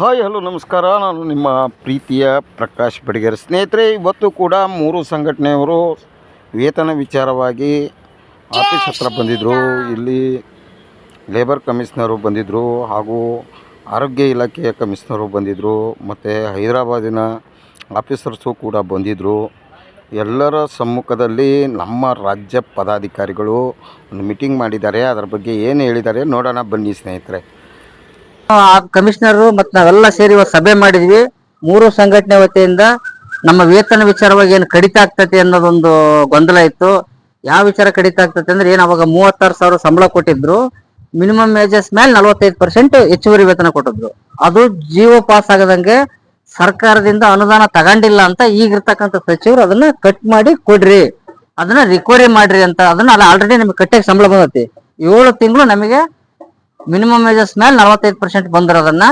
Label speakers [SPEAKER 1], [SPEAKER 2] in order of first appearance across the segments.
[SPEAKER 1] Hi, hello, ನಮಸ್ಕಾರ. ನಾನು ನಿಮ್ಮ ಪ್ರೀತಿಯ ಪ್ರಕಾಶ್ ಬಡಿಗೇರ್. ಸ್ನೇಹಿತರೆ, ಇವತ್ತು ಕೂಡ ಮೂರು ಸಂಘಟನೆಯವರು ವೇತನ ವಿಚಾರವಾಗಿ ಆಫೀಸ್ ಹತ್ರ ಬಂದಿದ್ದರು ಇಲ್ಲಿ ಲೇಬರ್ ಕಮಿಷನರು ಬಂದಿದ್ದರು ಹಾಗೂ ಆರೋಗ್ಯ ಇಲಾಖೆಯ ಕಮಿಷನರು ಬಂದಿದ್ದರು ಮತ್ತು ಹೈದರಾಬಾದಿನ ಆಫೀಸರ್ಸು ಕೂಡ ಬಂದಿದ್ದರು ಎಲ್ಲರ ಸಮ್ಮುಖದಲ್ಲಿ ನಮ್ಮ ರಾಜ್ಯ ಪದಾಧಿಕಾರಿಗಳು ಒಂದು ಮೀಟಿಂಗ್ ಮಾಡಿದ್ದಾರೆ. ಅದರ ಬಗ್ಗೆ ಏನು ಹೇಳಿದ್ದಾರೆ ನೋಡೋಣ ಬನ್ನಿ ಸ್ನೇಹಿತರೆ.
[SPEAKER 2] ಕಮಿಷನರ್ ಮತ್ ನಾವೆಲ್ಲ ಸೇರಿ ಇವತ್ತು ಸಭೆ ಮಾಡಿದ್ವಿ. ಮೂರು ಸಂಘಟನೆ ವತಿಯಿಂದ ನಮ್ಮ ವೇತನ ವಿಚಾರವಾಗಿ ಏನು ಕಡಿತ ಆಗ್ತತಿ ಅನ್ನೋದೊಂದು ಗೊಂದಲ ಇತ್ತು. ಯಾವ ವಿಚಾರ ಕಡಿತ ಆಗ್ತತಿ ಅಂದ್ರೆ ಏನ್ ಅವಾಗ ಮೂವತ್ತಾರು ಸಾವಿರ ಸಂಬಳ ಕೊಟ್ಟಿದ್ರು. ಮಿನಿಮಮ್ ವೇಜಸ್ ಮೇಲೆ ನಲವತ್ತೈದು ಪರ್ಸೆಂಟ್ ಹೆಚ್ಚುವರಿ ವೇತನ ಕೊಟ್ಟಿದ್ರು. ಅದು ಜೀವ ಪಾಸ್ ಆಗದಂಗೆ ಸರ್ಕಾರದಿಂದ ಅನುದಾನ ತಗೊಂಡಿಲ್ಲ ಅಂತ ಈಗಿರ್ತಕ್ಕಂಥ ಸಚಿವರು ಅದನ್ನ ಕಟ್ ಮಾಡಿ ಕೊಡ್ರಿ. ಅದನ್ನ ರಿಕವರಿ ಮಾಡ್ರಿ ಅಂತ ಅದನ್ನ ಅಲ್ಲ ಆಲ್ರೆಡಿ ನಿಮ್ಗೆ ಕಟ್ಟಕ್ಕೆ ಸಂಬಳ ಬಂದತಿ. ಏಳು ತಿಂಗಳು ನಮಗೆ ಮಿನಿಮಮ್ ವೇಜಸ್ ಮೇಲೆ ನಲವತ್ತೈದು ಪರ್ಸೆಂಟ್ ಬಂದಿರೋದನ್ನ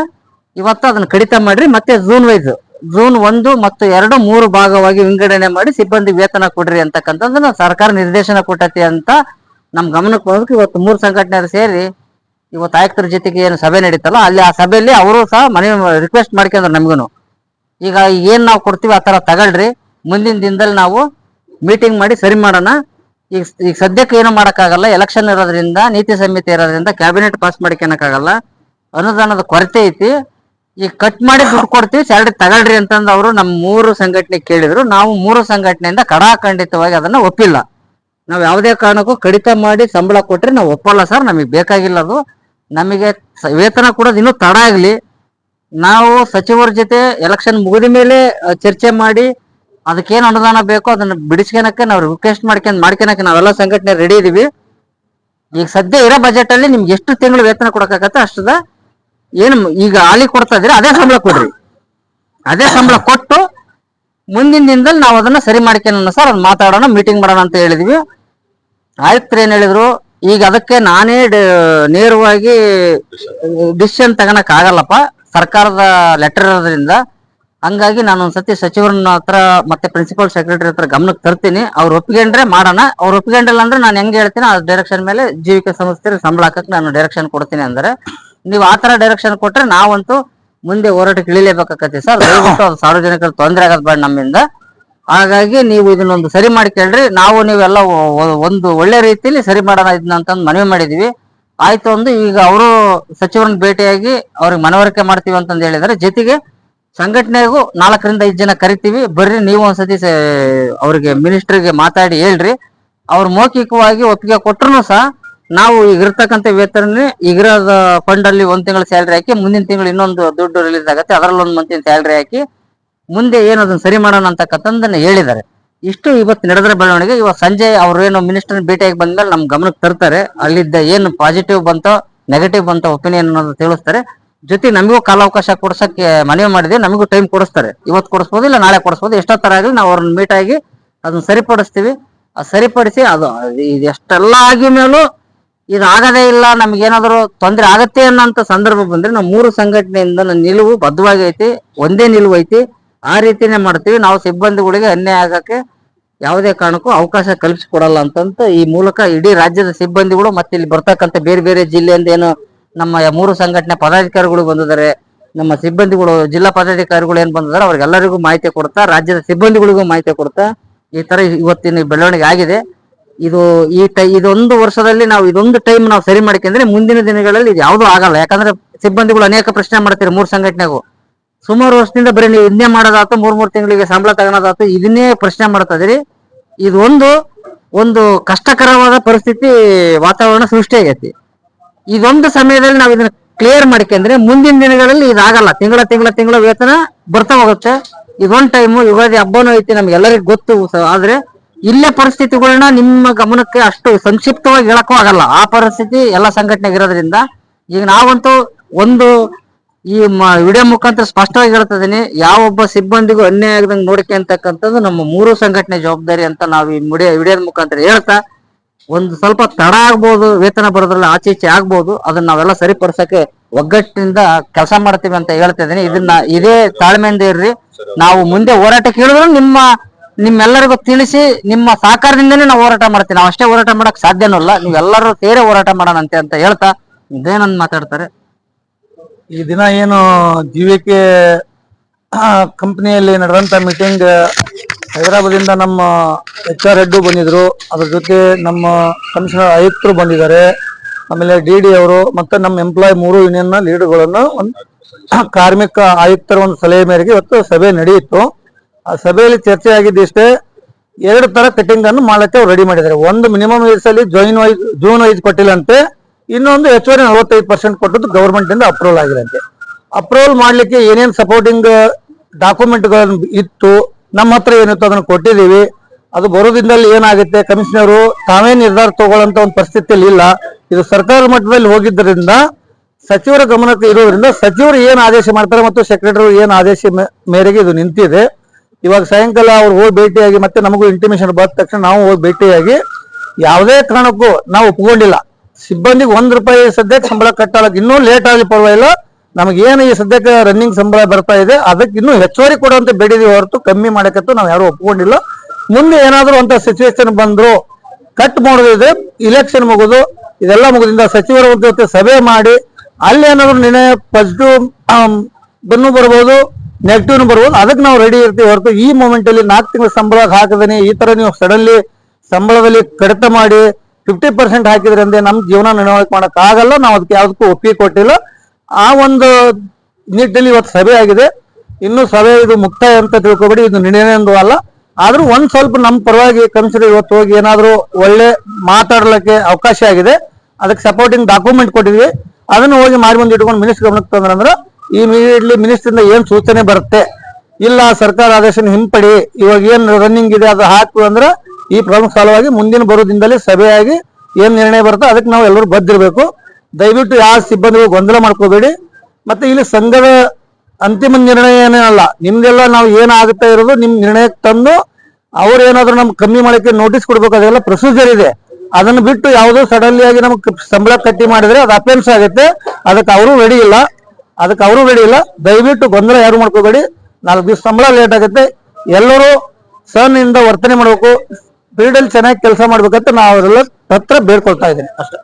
[SPEAKER 2] ಇವತ್ತು ಅದನ್ನ ಕಡಿತ ಮಾಡ್ರಿ, ಮತ್ತೆ ಜೂನ್ ವೈಸ್ ಜೂನ್ ಒಂದು ಮತ್ತು ಎರಡು ಮೂರು ಭಾಗವಾಗಿ ವಿಂಗಡಣೆ ಮಾಡಿ ಸಿಬ್ಬಂದಿ ವೇತನ ಕೊಡ್ರಿ ಅಂತಕ್ಕಂಥದ್ದನ್ನ ಸರ್ಕಾರ ನಿರ್ದೇಶನ ಕೊಟ್ಟತಿ ಅಂತ ನಮ್ ಗಮನಕ್ಕೆ ಬಂದಕ್ಕೆ ಇವತ್ತು ಮೂರು ಸಂಘಟನೆಯರು ಸೇರಿ ಇವತ್ತು ಆಯುಕ್ತರ ಜೊತೆಗೆ ಏನು ಸಭೆ ನಡೀತಲ್ಲ, ಅಲ್ಲಿ ಆ ಸಭೆಯಲ್ಲಿ ಅವರು ಸಹ ಮನವಿ ರಿಕ್ವೆಸ್ಟ್ ಮಾಡ್ಕೊಂಡ್ರು ನಮಗೂನು. ಈಗ ಏನ್ ನಾವು ಕೊಡ್ತೀವಿ ಆ ತರ ತಗೊಳ್ರಿ, ಮುಂದಿನ ದಿನದಲ್ಲಿ ನಾವು ಮೀಟಿಂಗ್ ಮಾಡಿ ಸರಿ ಮಾಡೋಣ. ಈಗ ಈಗ ಸದ್ಯಕ್ಕೆ ಏನು ಮಾಡೋಕ್ಕಾಗಲ್ಲ ಎಲೆಕ್ಷನ್ ಇರೋದ್ರಿಂದ, ನೀತಿ ಸಂಹಿತೆ ಇರೋದ್ರಿಂದ ಕ್ಯಾಬಿನೆಟ್ ಪಾಸ್ ಮಾಡ್ಕೊಳಕ್ಕಾಗಲ್ಲ ಅನುದಾನದ ಕೊರತೆ ಐತಿ. ಈಗ ಕಟ್ ಮಾಡಿ ದುಡ್ಡು ಕೊಡ್ತೀವಿ ಸ್ಯಾಲ್ರಿ ತಗೊಳ್ರಿ ಅಂತಂದು ಅವರು ನಮ್ಮ ಮೂರು ಸಂಘಟನೆ ಕೇಳಿದ್ರು. ನಾವು ಮೂರು ಸಂಘಟನೆಯಿಂದ ಕಡಾಖಂಡಿತವಾಗಿ ಅದನ್ನ ಒಪ್ಪಿಲ್ಲ. ನಾವು ಯಾವುದೇ ಕಾರಣಕ್ಕೂ ಕಡಿತ ಮಾಡಿ ಸಂಬಳ ಕೊಟ್ಟರೆ ನಾವು ಒಪ್ಪಲ್ಲ ಸರ್, ನಮಗೆ ಬೇಕಾಗಿಲ್ಲ ಅದು. ನಮಗೆ ವೇತನ ಕೊಡೋದು ಇನ್ನೂ ತಡ ಆಗಲಿ. ನಾವು ಸಚಿವರ ಜೊತೆ ಎಲೆಕ್ಷನ್ ಮುಗಿದ ಮೇಲೆ ಚರ್ಚೆ ಮಾಡಿ ಅದಕ್ಕೇನು ಅನುದಾನ ಬೇಕೋ ಅದನ್ನ ಬಿಡಿಸ್ಕೊಳಕ್ಕೆ ನಾವು ರಿಕ್ವೆಸ್ಟ್ ಮಾಡ್ಕೊಂಡು ಮಾಡ್ಕೊಳಕ್ಕೆ ನಾವೆಲ್ಲ ಸಂಘಟನೆ ರೆಡಿ ಇದೀವಿ. ಈಗ ಸದ್ಯ ಇರೋ ಬಜೆಟ್ ಅಲ್ಲಿ ನಿಮ್ಗೆ ಎಷ್ಟು ತಿಂಗಳು ವೇತನ ಕೊಡಕ್ಕಾಗತ್ತೆ ಅಷ್ಟದ ಏನು ಈಗ ಹಾಲಿ ಕೊಡ್ತಾ ಇದ್ರೆ ಅದೇ ಸಂಬಳ ಕೊಡ್ರಿ. ಅದೇ ಸಂಬಳ ಕೊಟ್ಟು ಮುಂದಿನ ದಿನದಲ್ಲಿ ನಾವು ಅದನ್ನ ಸರಿ ಮಾಡ್ಕೊಳ್ಳೋಣ ಸರ್ ಅದು ಮಾತಾಡೋಣ ಮೀಟಿಂಗ್ ಮಾಡೋಣ ಅಂತ ಹೇಳಿದ್ವಿ. ಆಯುಕ್ತರು ಏನ್ ಹೇಳಿದ್ರು, ಈಗ ಅದಕ್ಕೆ ನಾನೇ ನೇರವಾಗಿ, ಡಿಸಿಷನ್ ತಗೊಳಕ್ ಆಗಲ್ಲಪ್ಪ ಸರ್ಕಾರದ ಲೆಟರ್ ಇರೋದ್ರಿಂದ ಹಂಗಾಗಿ ನಾನು ಒಂದ್ಸತಿ ಸಚಿವರನ್ನ ಹತ್ರ ಮತ್ತೆ ಪ್ರಿನ್ಸಿಪಲ್ ಸೆಕ್ರೆಟರಿ ಹತ್ರ ಗಮನಕ್ಕೆ ತರ್ತೀನಿ. ಅವ್ರು ಒಪ್ಕೊಂಡ್ರೆ ಮಾಡೋಣ. ಅವ್ರು ಒಪ್ಕೊಂಡಿಲ್ಲ ಅಂದ್ರೆ ನಾನು ಹೆಂಗ್ ಹೇಳ್ತೀನಿ, ಆ ಡೈರೆಕ್ಷನ್ ಮೇಲೆ ಜೀವಿಕ ಸಂಸ್ಥೆ ಸಂಬಳ ಹಾಕಕ್ ನಾನು ಡೈರೆಕ್ಷನ್ ಕೊಡ್ತೀನಿ ಅಂದ್ರೆ, ನೀವು ಆ ತರ ಡೈರೆಕ್ಷನ್ ಕೊಟ್ರೆ ನಾವಂತೂ ಮುಂದೆ ಹೋರಾಟಕ್ಕೆ ಇಳಿಲೇಬೇಕಾಗತ್ತೆ ಸರ್. ದಯವಿಟ್ಟು ಅದು ಸಾರ್ವಜನಿಕರ ತೊಂದರೆ ಆಗೋದ್ ಬೇಡ ನಮ್ಮಿಂದ. ಹಾಗಾಗಿ ನೀವು ಇದನ್ನೊಂದು ಸರಿ ಮಾಡಿ ಕೇಳ್ರಿ. ನಾವು ನೀವೆಲ್ಲ ಒಂದು ಒಳ್ಳೆ ರೀತಿಯಲ್ಲಿ ಸರಿ ಮಾಡೋಣ ಇದನ್ನ ಅಂತಂದು ಮನವಿ ಮಾಡಿದೀವಿ. ಆಯ್ತು ಒಂದು ಈಗ ಅವರು ಸಚಿವರನ್ನ ಭೇಟಿಯಾಗಿ ಅವ್ರಿಗೆ ಮನವರಿಕೆ ಮಾಡ್ತೀವಿ ಅಂತಂದು ಹೇಳಿದ್ರೆ ಜೊತೆಗೆ ಸಂಘಟನೆಗೂ ನಾಲ್ಕರಿಂದ ಐದು ಜನ ಕರಿತೀವಿ. ಬರ್ರಿ, ನೀವು ಒಂದ್ಸತಿ ಅವ್ರಿಗೆ ಮಿನಿಸ್ಟ್ರಿಗೆ ಮಾತಾಡಿ ಹೇಳ್ರಿ. ಅವ್ರು ಮೌಖಿಕವಾಗಿ ಒಪ್ಪಿಗೆ ಕೊಟ್ರು ಸಹ ನಾವು ಈಗ ಇರ್ತಕ್ಕಂಥ ವೇತನ ಈಗಿರೋದ ಫಂಡ್ ಅಲ್ಲಿ ಒಂದ್ ತಿಂಗಳ ಸ್ಯಾಲ್ರಿ ಹಾಕಿ ಮುಂದಿನ ತಿಂಗಳು ಇನ್ನೊಂದು ದುಡ್ಡು ರಿಲೀಸ್ ಆಗುತ್ತೆ. ಅದರಲ್ಲಿ ಒಂದು ಮಂತಿನ ಸ್ಯಾಲ್ರಿ ಹಾಕಿ ಮುಂದೆ ಏನು ಅದನ್ನ ಸರಿ ಮಾಡೋಣ ಅಂತಕ್ಕಂಥದ್ದನ್ನ ಹೇಳಿದ್ದಾರೆ. ಇಷ್ಟು ಇವತ್ತು ನಡೆದ್ರ ಬೆಳವಣಿಗೆ. ಇವತ್ತು ಸಂಜೆ ಅವ್ರು ಏನು ಮಿನಿಸ್ಟರ್ ಭೇಟಿಯಾಗಿ ಬಂದ್ಮೇಲೆ ನಮ್ ಗಮನಕ್ಕೆ ತರ್ತಾರೆ. ಅಲ್ಲಿದ್ದ ಏನು ಪಾಸಿಟಿವ್ ಬಂತೋ ನೆಗೆಟಿವ್ ಬಂತೋ ಒಪಿನಿಯನ್ ಅನ್ನೋದು ತಿಳಿಸ್ತಾರೆ. ಜೊತೆ ನಮಗೂ ಕಾಲಾವಕಾಶ ಕೊಡ್ಸಕ್ಕೆ ಮನವಿ ಮಾಡಿದೆ. ನಮಗೂ ಟೈಮ್ ಕೊಡಿಸ್ತಾರೆ. ಇವತ್ತು ಕೊಡಿಸ್ಬೋದು ಇಲ್ಲ ನಾಳೆ ಕೊಡಿಸ್ಬೋದು. ಎಷ್ಟೋ ತರ ಆಗಲಿ ನಾವು ಅವ್ರನ್ನ ಮೀಟ್ ಆಗಿ ಅದನ್ನ ಸರಿಪಡಿಸ್ತೀವಿ. ಆ ಸರಿಪಡಿಸಿ ಅದು ಇದು ಎಷ್ಟೆಲ್ಲ ಆಗಿ ಮೇಲೂ ಇದು ಆಗದೇ ಇಲ್ಲ ನಮ್ಗೇನಾದ್ರು ತೊಂದರೆ ಆಗತ್ತೆ ಅನ್ನೋಂಥ ಸಂದರ್ಭ ಬಂದ್ರೆ ನಾವು ಮೂರು ಸಂಘಟನೆಯಿಂದ ನನ್ನ ನಿಲುವು ಬದ್ಧವಾಗಿ ಐತಿ, ಒಂದೇ ನಿಲುವು ಐತಿ. ಆ ರೀತಿನೇ ಮಾಡ್ತೀವಿ. ನಾವು ಸಿಬ್ಬಂದಿಗಳಿಗೆ ಅನ್ಯಾಯ ಆಗಕ್ಕೆ ಯಾವುದೇ ಕಾರಣಕ್ಕೂ ಅವಕಾಶ ಕಲ್ಪಿಸಿಕೊಡಲ್ಲ ಅಂತಂತ ಈ ಮೂಲಕ ಇಡೀ ರಾಜ್ಯದ ಸಿಬ್ಬಂದಿಗಳು ಮತ್ತೆ ಇಲ್ಲಿ ಬರ್ತಕ್ಕಂಥ ಬೇರೆ ಬೇರೆ ಜಿಲ್ಲೆಯಿಂದ ಏನು ನಮ್ಮ ಮೂರು ಸಂಘಟನೆ ಪದಾಧಿಕಾರಿಗಳು ಬಂದಿದ್ದಾರೆ. ನಮ್ಮ ಸಿಬ್ಬಂದಿಗಳು, ಜಿಲ್ಲಾ ಪದಾಧಿಕಾರಿಗಳು ಏನ್ ಬಂದಿದ್ದಾರೆ, ಅವ್ರಿಗೆಲ್ಲರಿಗೂ ಮಾಹಿತಿ ಕೊಡ್ತಾ ರಾಜ್ಯದ ಸಿಬ್ಬಂದಿಗಳಿಗೂ ಮಾಹಿತಿ ಕೊಡ್ತಾ ಈ ತರ ಇವತ್ತಿನ ಬೆಳವಣಿಗೆ ಆಗಿದೆ. ಇದು ಈ ಟೈ, ಇದೊಂದು ವರ್ಷದಲ್ಲಿ ನಾವು, ಇದೊಂದು ಟೈಮ್ ನಾವು ಸರಿ ಮಾಡ್ಕೊಂಡ್ರೆ ಮುಂದಿನ ದಿನಗಳಲ್ಲಿ ಇದು ಯಾವುದೂ ಆಗಲ್ಲ. ಯಾಕಂದ್ರೆ ಸಿಬ್ಬಂದಿಗಳು ಅನೇಕ ಪ್ರಶ್ನೆ ಮಾಡ್ತಾರೆ ಮೂರು ಸಂಘಟನೆಗೂ. ಸುಮಾರು ವರ್ಷದಿಂದ ಬರೀ ನೀವು ಇದನ್ನೇ ಮಾಡೋದಾತು ಮೂರ್ ಮೂರ್ ತಿಂಗಳಿಗೆ ಸಂಬಳ ತಗೊಳೋದಾತು ಇದನ್ನೇ ಪ್ರಶ್ನೆ ಮಾಡ್ತಾ ಇದೀರಿ ಇದೊಂದು, ಒಂದು ಕಷ್ಟಕರವಾದ ಪರಿಸ್ಥಿತಿ ವಾತಾವರಣ ಸೃಷ್ಟಿ ಆಗೈತಿ ಇದೊಂದು ಸಮಯದಲ್ಲಿ ನಾವು ಇದನ್ನ ಕ್ಲಿಯರ್ ಮಾಡ್ಕೊಂಡ್ರೆ ಮುಂದಿನ ದಿನಗಳಲ್ಲಿ ಇದಾಗಲ್ಲ. ತಿಂಗಳ ತಿಂಗಳ ತಿಂಗಳ ವೇತನ ಬರ್ತಾ ಹೋಗುತ್ತೆ ಇದೊಂದ್ ಟೈಮು ಯುಗಾದಿ ಹಬ್ಬನೂ ಐತಿ ನಮ್ಗೆಲ್ಲರಿಗೂ ಗೊತ್ತು. ಸ- ಆದ್ರೆ ಇಲ್ಲೇ ಪರಿಸ್ಥಿತಿಗಳನ್ನ ನಿಮ್ಮ ಗಮನಕ್ಕೆ ಅಷ್ಟು ಸಂಕ್ಷಿಪ್ತವಾಗಿ ಹೇಳಕ್ಕೂ ಆಗಲ್ಲ. ಆ ಪರಿಸ್ಥಿತಿ ಎಲ್ಲ ಸಂಘಟನೆಗೆ ಇರೋದ್ರಿಂದ ಈಗ ನಾವಂತೂ ಒಂದು ಈ ವಿಡಿಯೋ ಮುಖಾಂತರ ಸ್ಪಷ್ಟವಾಗಿ ಹೇಳ್ತಾ ಇದೀನಿ ಯಾವೊಬ್ಬ ಸಿಬ್ಬಂದಿಗೂ ಅನ್ಯಾಯ ಆಗದಂಗೆ ನೋಡ್ಕೊಂತಕ್ಕಂಥದ್ದು ನಮ್ಮ ಮೂರು ಸಂಘಟನೆ ಜವಾಬ್ದಾರಿ ಅಂತ ನಾವು ಈ ವಿಡಿಯೋ ವಿಡಿಯೋದ ಮುಖಾಂತರ ಹೇಳ್ತಾ ಒಂದು ಸ್ವಲ್ಪ ತಡ ಆಗ್ಬೋದು, ವೇತನ ಬರೋದ್ರಲ್ಲಿ ಆಚೆ ಈಚೆ ಆಗ್ಬೋದು, ಅದನ್ನ ನಾವೆಲ್ಲ ಸರಿಪಡಿಸಕ್ಕೆ ಒಗ್ಗಟ್ಟಿನಿಂದ ಕೆಲಸ ಮಾಡ್ತೀವಿ ಅಂತ ಹೇಳ್ತಾ ಇದೀನಿ ಇದನ್ನ ಇದೇ ತಾಳ್ಮೆಯಿಂದ ಇರ್ರಿ. ನಾವು ಮುಂದೆ ಹೋರಾಟಕ್ಕೆ ಹೇಳಿದ್ರು ನಿಮ್ಮ, ನಿಮ್ಮೆಲ್ಲರಿಗೂ ತಿಳಿಸಿ, ನಿಮ್ಮ ಸಹಕಾರದಿಂದನೇ ನಾವು ಹೋರಾಟ ಮಾಡ್ತೀವಿ. ನಾವು ಅಷ್ಟೇ ಹೋರಾಟ ಮಾಡಕ್ ಸಾಧ್ಯನೂ ಇಲ್ಲ. ನೀವೆಲ್ಲರೂ ಸೇರೆ ಹೋರಾಟ ಮಾಡೋಣಂತೆ ಅಂತ ಹೇಳ್ತಾ ಇದೇನಂದ್ ಮಾತಾಡ್ತಾರೆ.
[SPEAKER 3] ಈ ದಿನ ಏನು ಜೀವಿಕೆ ಕಂಪ್ನಿಯಲ್ಲಿ ನಡೆದಂತ ಮೀಟಿಂಗ್ ಹೈದರಾಬಾದಿಂದ ನಮ್ಮ ಎಚ್ ಆರ್ ಹೆಡ್ಡು ಬಂದಿದ್ರು. ಅದ್ರ ಜೊತೆ ನಮ್ಮ ಕಮಿಷನರ್ ಆಯುಕ್ತರು ಬಂದಿದ್ದಾರೆ. ಆಮೇಲೆ ಡಿ ಡಿ ಅವರು ಮತ್ತೆ ನಮ್ಮ ಎಂಪ್ಲಾಯ್ ಮೂರು ಯೂನಿಯನ್ನ ಲೀಡರ್ಗಳನ್ನು ಒಂದು ಕಾರ್ಮಿಕ ಆಯುಕ್ತರ ಒಂದು ಸಲಹೆ ಮೇರೆಗೆ ಇವತ್ತು ಸಭೆ ನಡೆಯಿತು. ಆ ಸಭೆಯಲ್ಲಿ ಚರ್ಚೆ ಆಗಿದ್ದಿಷ್ಟೇ ಎರಡು ತರ ಕಟಿಂಗ್ ಅನ್ನು ಮಾಡಕ್ಕೆ ಅವ್ರು ರೆಡಿ ಮಾಡಿದ್ದಾರೆ. ಒಂದು ಮಿನಿಮಮ್ ವಯಸ್ಸಲ್ಲಿ ಅಲ್ಲಿ ಜಾಯಿನ್ ವೈಸ್ ಜೂನ್ ವೈಸ್ ಕೊಟ್ಟಿಲ್ಲಂತೆ. ಇನ್ನೊಂದು ಹೆಚ್ಚುವರಿ ನಲವತ್ತೈದು ಪರ್ಸೆಂಟ್ ಕೊಟ್ಟದ್ದು ಗವರ್ಮೆಂಟ್ ಇಂದ ಅಪ್ರೂವಲ್ ಆಗಿರಂತೆ ಅಪ್ರೂವಲ್ ಮಾಡ್ಲಿಕ್ಕೆ ಏನೇನು ಸಪೋರ್ಟಿಂಗ್ ಡಾಕ್ಯುಮೆಂಟ್ಗಳನ್ನು ಇತ್ತು ನಮ್ಮ ಹತ್ರ ಏನಿತ್ತು ಅದನ್ನು ಕೊಟ್ಟಿದ್ದೀವಿ. ಅದು ಬರೋದ್ರಿಂದಲ್ಲಿ ಏನಾಗುತ್ತೆ? ಕಮಿಷನರು ತಾವೇ ನಿರ್ಧಾರ ತಗೊಳ್ಳೋಂತ ಒಂದು ಪರಿಸ್ಥಿತಿಯಲ್ಲಿ ಇಲ್ಲ. ಇದು ಸರ್ಕಾರ ಮಟ್ಟದಲ್ಲಿ ಹೋಗಿದ್ದರಿಂದ ಸಚಿವರ ಗಮನಕ್ಕೆ ಇರೋದ್ರಿಂದ ಸಚಿವರು ಏನು ಆದೇಶ ಮಾಡ್ತಾರೆ ಮತ್ತು ಸೆಕ್ರೆಟರಿ ಏನು ಆದೇಶ ಮೇರೆಗೆ ಇದು ನಿಂತಿದೆ. ಇವಾಗ ಸಾಯಂಕಾಲ ಅವ್ರು ಹೋಗಿ ಭೇಟಿಯಾಗಿ ಮತ್ತೆ ನಮಗೂ ಇಂಟಿಮೇಷನ್ ಬಂದ ತಕ್ಷಣ ನಾವು ಹೋಗಿ ಭೇಟಿಯಾಗಿ ಯಾವುದೇ ಕಾರಣಕ್ಕೂ ನಾವು ಒಪ್ಕೊಂಡಿಲ್ಲ. ಸಿಬ್ಬಂದಿಗೆ ಒಂದ್ ರೂಪಾಯಿ ಸದ್ಯಕ್ಕೆ ಸಂಬಳ ಕಟ್ಟಾಲಕ್ಕೆ ಇನ್ನೂ ಲೇಟ್ ಆಗಲಿ ಪರವಾಗಿಲ್ಲ. ನಮಗೆ ಏನು ಈ ಸದ್ಯಕ್ಕೆ ರನ್ನಿಂಗ್ ಸಂಬಳ ಬರ್ತಾ ಇದೆ, ಅದಕ್ಕೆ ಇನ್ನೂ ಹೆಚ್ಚುವರಿ ಕೊಡುವಂತ ಬೇಡಿದೀವಿ ಹೊರತು ಕಮ್ಮಿ ಮಾಡಕ್ಕೂ ನಾವು ಯಾರು ಒಪ್ಕೊಂಡಿಲ್ಲ. ಮುಂದೆ ಏನಾದರೂ ಅಂತ ಸಿಚುವೇಶನ್ ಬಂದ್ರು ಕಟ್ ಮಾಡೋದಿದ್ರೆ ಇಲೆಕ್ಷನ್ ಮುಗಿದು, ಇದೆಲ್ಲ ಮುಗಿದಿಂದ ಸಚಿವರ ಜೊತೆ ಸಭೆ ಮಾಡಿ, ಅಲ್ಲಿ ಏನಾದ್ರು ನಿನ್ನೆ ಪಾಸಿಟಿವ್ ಬನ್ನು ಬರ್ಬೋದು ನೆಗೆಟಿವ್ನು ಬರ್ಬೋದು, ಅದಕ್ಕೆ ನಾವು ರೆಡಿ ಇರ್ತೀವಿ ಹೊರತು ಈ ಮೂಮೆಂಟ್ ಅಲ್ಲಿ ನಾಲ್ಕು ತಿಂಗಳ ಸಂಬಳ ಹಾಕದೇನೆ, ಈ ತರ ನೀವು ಸಡನ್ಲಿ ಸಂಬಳದಲ್ಲಿ ಕಡಿತ ಮಾಡಿ ಫಿಫ್ಟಿ ಪರ್ಸೆಂಟ್ ಹಾಕಿದ್ರೆ ಅಂದ್ರೆ ನಮ್ ಜೀವನ ನಡವಳಿಕೆ ಮಾಡೋಕ್ಕಾಗಲ್ಲ, ನಾವು ಅದಕ್ಕೆ ಯಾವುದಕ್ಕೂ ಒಪ್ಪಿಗೆ ಕೊಟ್ಟಿಲ್ಲ. ಆ ಒಂದು ನಿಟ್ಟಿನಲ್ಲಿ ಇವತ್ತು ಸಭೆ ಆಗಿದೆ. ಇನ್ನು ಸಭೆ ಇದು ಮುಕ್ತಾಯ ಅಂತ ತಿಳ್ಕೊಬೇಡಿ, ಇದು ನಿರ್ಣಯ ಅಲ್ಲ. ಆದ್ರೂ ಒಂದ್ ಸ್ವಲ್ಪ ನಮ್ಮ ಪರವಾಗಿ ಕಮಿಷನರ್ ಇವತ್ತು ಹೋಗಿ ಏನಾದರೂ ಒಳ್ಳೆ ಮಾತಾಡ್ಲಿಕ್ಕೆ ಅವಕಾಶ ಆಗಿದೆ. ಅದಕ್ಕೆ ಸಪೋರ್ಟಿಂಗ್ ಡಾಕ್ಯುಮೆಂಟ್ ಕೊಟ್ಟಿದ್ವಿ. ಅದನ್ನು ಹೋಗಿ ಮಾಡಿ ಬಂದು ಇಟ್ಕೊಂಡು ಮಿನಿಸ್ಟರ್ ಗಮನಕ್ಕೆ ತಂದ್ರಂದ್ರೆ ಇಮಿಡಿಯೇಟ್ಲಿ ಮಿನಿಸ್ಟ್ರಿಂದ ಏನು ಸೂಚನೆ ಬರುತ್ತೆ? ಇಲ್ಲ, ಸರ್ಕಾರ ಆದೇಶನ ಹಿಂಪಡಿ, ಇವಾಗ ಏನು ರನ್ನಿಂಗ್ ಇದೆ ಅದು ಹಾಕು ಅಂದ್ರೆ ಈ ಪ್ರಾಬ್ಲಮ್ ಸಾಲ್ವ್ ಮುಂದಿನ ಬರೋ ಸಭೆಯಾಗಿ ಏನು ನಿರ್ಣಯ ಬರುತ್ತೋ ಅದಕ್ಕೆ ನಾವು ಎಲ್ಲರೂ ಬದ್ದಿರ್ಬೇಕು. ದಯವಿಟ್ಟು ಯಾವ ಸಿಬ್ಬಂದಿಗಳು ಗೊಂದಲ ಮಾಡ್ಕೋಬೇಡಿ. ಮತ್ತೆ ಇಲ್ಲಿ ಸಂಘದ ಅಂತಿಮ ನಿರ್ಣಯ ಏನಲ್ಲ ನಿಮ್ದೆಲ್ಲ ನಾವು ಏನಾಗುತ್ತಾ ಇರೋದು ನಿಮ್ ನಿರ್ಣಯಕ್ಕೆ ತಂದು ಅವ್ರು ಏನಾದ್ರು ನಮ್ಗೆ ಕಮ್ಮಿ ಮಾಡಕ್ಕೆ ನೋಟಿಸ್ ಕೊಡ್ಬೇಕು. ಅದೆಲ್ಲ ಪ್ರೊಸೀಜರ್ ಇದೆ. ಅದನ್ನ ಬಿಟ್ಟು ಯಾವುದೋ ಸಡನ್ಲಿ ಆಗಿ ನಮ್ಗೆ ಸಂಬಳ ಕಟ್ಟಿ ಮಾಡಿದ್ರೆ ಅದು ಅಫೆನ್ಸ್ ಆಗುತ್ತೆ. ಅದಕ್ಕೆ ಅವರು ರೆಡಿ ಇಲ್ಲ. ಅದಕ್ಕೆ ಅವರು ರೆಡಿ ಇಲ್ಲ. ದಯವಿಟ್ಟು ಗೊಂದಲ ಯಾರು ಮಾಡ್ಕೋಬೇಡಿ. ನಾಲ್ಕು ದಿವಸ ಸಂಬಳ ಲೇಟ್ ಆಗುತ್ತೆ. ಎಲ್ಲರೂ ಸಣ್ಣಿಂದ ವರ್ತನೆ ಮಾಡಬೇಕು. ಫೀಲ್ಡ್ ಅಲ್ಲಿ ಚೆನ್ನಾಗಿ ಕೆಲಸ ಮಾಡ್ಬೇಕಂತ ನಾವು ಅವರೆಲ್ಲ ಹತ್ರ ಬೇಡ್ಕೊಳ್ತಾ ಇದ್ದೀನಿ. ಅಷ್ಟೇ.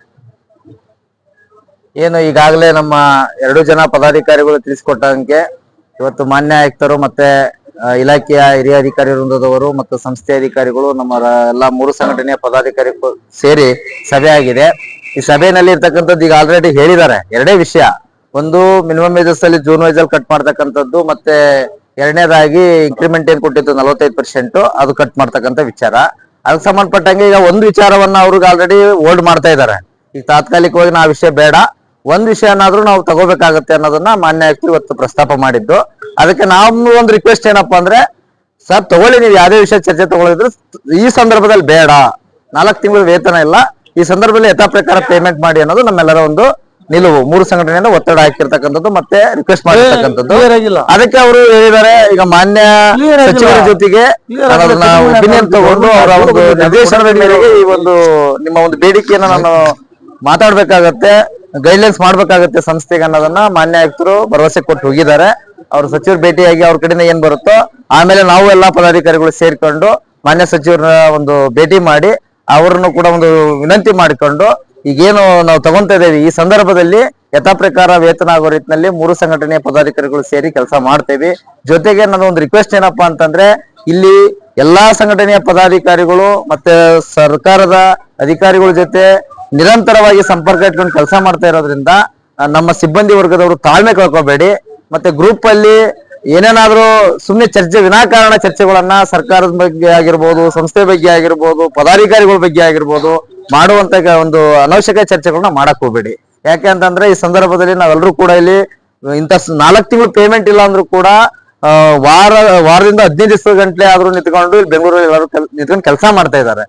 [SPEAKER 4] ಏನು ಈಗಾಗಲೇ ನಮ್ಮ ಎರಡು ಜನ ಪದಾಧಿಕಾರಿಗಳು ತಿಳಿಸಿಕೊಟ್ಟಂಗೆ ಇವತ್ತು ಮಾನ್ಯ ಆಯುಕ್ತರು ಮತ್ತೆ ಇಲಾಖೆಯ ಹಿರಿಯ ಅಧಿಕಾರಿ ವೃಂದದವರು ಮತ್ತು ಸಂಸ್ಥೆ ಅಧಿಕಾರಿಗಳು ನಮ್ಮ ಎಲ್ಲಾ ಮೂರು ಸಂಘಟನೆಯ ಪದಾಧಿಕಾರಿ ಸೇರಿ ಸಭೆ ಆಗಿದೆ. ಈ ಸಭೆಯಲ್ಲಿ ಇರ್ತಕ್ಕಂಥದ್ದು ಈಗ ಆಲ್ರೆಡಿ ಹೇಳಿದ್ದಾರೆ. ಎರಡೇ ವಿಷಯ. ಒಂದು ಮಿನಿಮಮ್ ವೇಜಸ್ ಅಲ್ಲಿ ಜೂನ್ ವೈಸ್ ಅಲ್ಲಿ ಕಟ್ ಮಾಡ್ತಕ್ಕಂಥದ್ದು ಮತ್ತೆ ಎರಡನೇದಾಗಿ ಇನ್ಕ್ರಿಮೆಂಟ್ ಏನ್ ಕೊಟ್ಟಿತ್ತು ನಲವತ್ತೈದು ಪರ್ಸೆಂಟ್ ಅದು ಕಟ್ ಮಾಡ್ತಕ್ಕಂಥ ವಿಚಾರ. ಅದಕ್ಕೆ ಸಂಬಂಧಪಟ್ಟಂಗೆ ಈಗ ಒಂದು ವಿಚಾರವನ್ನ ಅವ್ರಿಗೆ ಆಲ್ರೆಡಿ ಹೋಲ್ಡ್ ಮಾಡ್ತಾ ಇದ್ದಾರೆ. ಈಗ ತಾತ್ಕಾಲಿಕವಾಗಿ ನಾ ವಿಷಯ ಬೇಡ. ಒಂದ್ ವಿಷಯನಾದ್ರೂ ನಾವು ತಗೋಬೇಕಾಗತ್ತೆ ಅನ್ನೋದನ್ನ ಮಾನ್ಯ ಆಯುಕ್ತರು ಇವತ್ತು ಪ್ರಸ್ತಾಪ ಮಾಡಿದ್ದು. ಅದಕ್ಕೆ ನಾವು ಒಂದು ರಿಕ್ವೆಸ್ಟ್ ಏನಪ್ಪಾ ಅಂದ್ರೆ ಸರ್ ತಗೊಳ್ಳಿ ನೀವು ಯಾವ್ದೇ ವಿಷಯ ಚರ್ಚೆ ತಗೊಳ್ಳಿದ್ರು ಈ ಸಂದರ್ಭದಲ್ಲಿ ಬೇಡ. ನಾಲ್ಕು ತಿಂಗಳ ವೇತನ ಇಲ್ಲ. ಈ ಸಂದರ್ಭದಲ್ಲಿ ಯಥಾ ಪ್ರಕಾರ ಪೇಮೆಂಟ್ ಮಾಡಿ ಅನ್ನೋದು ನಮ್ಮೆಲ್ಲರ ಒಂದು ನಿಲುವು. ಮೂರು ಸಂಘಟನೆಯಿಂದ ಒತ್ತಡ ಹಾಕಿರ್ತಕ್ಕಂಥದ್ದು ಮತ್ತೆ ರಿಕ್ವೆಸ್ಟ್ ಮಾಡಿರ್ತಕ್ಕಂಥದ್ದು. ಅದಕ್ಕೆ ಅವರು ಹೇಳಿದ್ದಾರೆ ಈಗ ಮಾನ್ಯ. ಸಚಿವರ ಜೊತೆಗೆ. ಒಪಿನಿಯನ್ ತಗೊಂಡು ಅವರ ಒಂದು ನಿರ್ದೇಶನದ ಮೇರೆಗೆ ಈ ಒಂದು ನಿಮ್ಮ ಒಂದು ಬೇಡಿಕೆಯನ್ನು ನಾನು ಮಾತಾಡ್ಬೇಕಾಗತ್ತೆ. ಗೈಡ್ಲೈನ್ಸ್ ಮಾಡ್ಬೇಕಾಗತ್ತೆ ಸಂಸ್ಥೆಗೆ ಅನ್ನೋದನ್ನ ಮಾನ್ಯ ಆಯುಕ್ತರು ಭರವಸೆ ಕೊಟ್ಟು ಹೋಗಿದ್ದಾರೆ. ಅವ್ರ ಸಚಿವರು ಭೇಟಿಯಾಗಿ ಅವ್ರ ಕಡೆಯಿಂದ ಏನ್ ಬರುತ್ತೋ, ಆಮೇಲೆ ನಾವು ಎಲ್ಲಾ ಪದಾಧಿಕಾರಿಗಳು ಸೇರ್ಕೊಂಡು ಮಾನ್ಯ ಸಚಿವರ ಒಂದು ಭೇಟಿ ಮಾಡಿ ಅವರನ್ನು ಕೂಡ ಒಂದು ವಿನಂತಿ ಮಾಡಿಕೊಂಡು ಈಗೇನು ನಾವು ತಗೊಂತಾ ಇದ್ದೇವೆ. ಈ ಸಂದರ್ಭದಲ್ಲಿ ಯಥಾ ಪ್ರಕಾರ ವೇತನ ಆಗೋ ರೀತಿನಲ್ಲಿ ಮೂರು ಸಂಘಟನೆಯ ಪದಾಧಿಕಾರಿಗಳು ಸೇರಿ ಕೆಲಸ ಮಾಡ್ತೇವೆ. ಜೊತೆಗೆ ನನ್ನ ಒಂದು ರಿಕ್ವೆಸ್ಟ್ ಏನಪ್ಪಾ ಅಂತಂದ್ರೆ, ಇಲ್ಲಿ ಎಲ್ಲಾ ಸಂಘಟನೆಯ ಪದಾಧಿಕಾರಿಗಳು ಮತ್ತೆ ಸರ್ಕಾರದ ಅಧಿಕಾರಿಗಳ ಜೊತೆ ನಿರಂತರವಾಗಿ ಸಂಪರ್ಕ ಇಟ್ಕೊಂಡು ಕೆಲಸ ಮಾಡ್ತಾ ಇರೋದ್ರಿಂದ ನಮ್ಮ ಸಿಬ್ಬಂದಿ ವರ್ಗದವರು ತಾಳ್ಮೆ ಕಳ್ಕೋಬೇಡಿ. ಮತ್ತೆ ಗ್ರೂಪ್ ಅಲ್ಲಿ ಏನೇನಾದ್ರೂ ಸುಮ್ಮನೆ ಚರ್ಚೆ ವಿನಾಕಾರಣ ಚರ್ಚೆಗಳನ್ನ ಸರ್ಕಾರದ ಬಗ್ಗೆ ಆಗಿರ್ಬೋದು, ಸಂಸ್ಥೆ ಬಗ್ಗೆ ಆಗಿರ್ಬೋದು, ಪದಾಧಿಕಾರಿಗಳ ಬಗ್ಗೆ ಆಗಿರ್ಬೋದು ಮಾಡುವಂತ ಒಂದು ಅನವಶ್ಯಕ ಚರ್ಚೆಗಳನ್ನ ಮಾಡಕ್ ಹೋಗ್ಬೇಡಿ. ಯಾಕೆ ಅಂತಂದ್ರೆ ಈ ಸಂದರ್ಭದಲ್ಲಿ ನಾವೆಲ್ಲರೂ ಕೂಡ ಇಲ್ಲಿ, ಇಂಥ ನಾಲ್ಕು ತಿಂಗಳು ಪೇಮೆಂಟ್ ಇಲ್ಲ ಅಂದ್ರೂ ಕೂಡ ವಾರ, ವಾರದಿಂದ ಹದಿನೈದು ದಿವಸ ಗಂಟೆ ಆದ್ರೂ ನಿಂತ್ಕೊಂಡು ಬೆಂಗಳೂರಲ್ಲಿ ಎಲ್ಲರೂ ನಿಂತ್ಕೊಂಡು ಕೆಲಸ ಮಾಡ್ತಾ ಇದ್ದಾರೆ.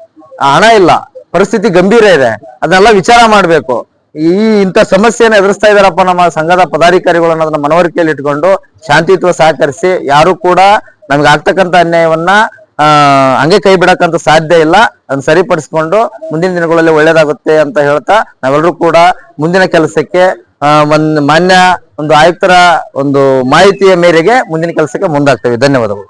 [SPEAKER 4] ಹಣ ಇಲ್ಲ. ಪರಿಸ್ಥಿತಿ ಗಂಭೀರ ಇದೆ. ಅದನ್ನೆಲ್ಲ ವಿಚಾರ ಮಾಡಬೇಕು. ಈ ಇಂಥ ಸಮಸ್ಯೆಯನ್ನು ಎದುರಿಸ್ತಾ ಇದಾರಪ್ಪ ನಮ್ಮ ಸಂಘದ ಪದಾಧಿಕಾರಿಗಳು ಅನ್ನೋದನ್ನ ಮನವರಿಕೆಯಲ್ಲಿ ಇಟ್ಕೊಂಡು ಶಾಂತಿಯುತ ಸಹಕರಿಸಿ ಯಾರು ಕೂಡ ನಮ್ಗೆ ಆಗ್ತಕ್ಕಂತ ಅನ್ಯಾಯವನ್ನ, ಆ, ಹಂಗೆ ಕೈ ಬಿಡಕ್ಕಂತ ಸಾಧ್ಯ ಇಲ್ಲ. ಅದನ್ನ ಸರಿಪಡಿಸ್ಕೊಂಡು ಮುಂದಿನ ದಿನಗಳಲ್ಲಿ ಒಳ್ಳೇದಾಗುತ್ತೆ ಅಂತ ಹೇಳ್ತಾ ನಾವೆಲ್ಲರೂ ಕೂಡ ಮುಂದಿನ ಕೆಲಸಕ್ಕೆ ಒಂದ್ ಮಾನ್ಯ ಒಂದು ಆಯುಕ್ತರ ಒಂದು ಮಾಹಿತಿಯ ಮೇರೆಗೆ ಮುಂದಿನ ಕೆಲಸಕ್ಕೆ ಮುಂದಾಗ್ತೇವೆ. ಧನ್ಯವಾದಗಳು.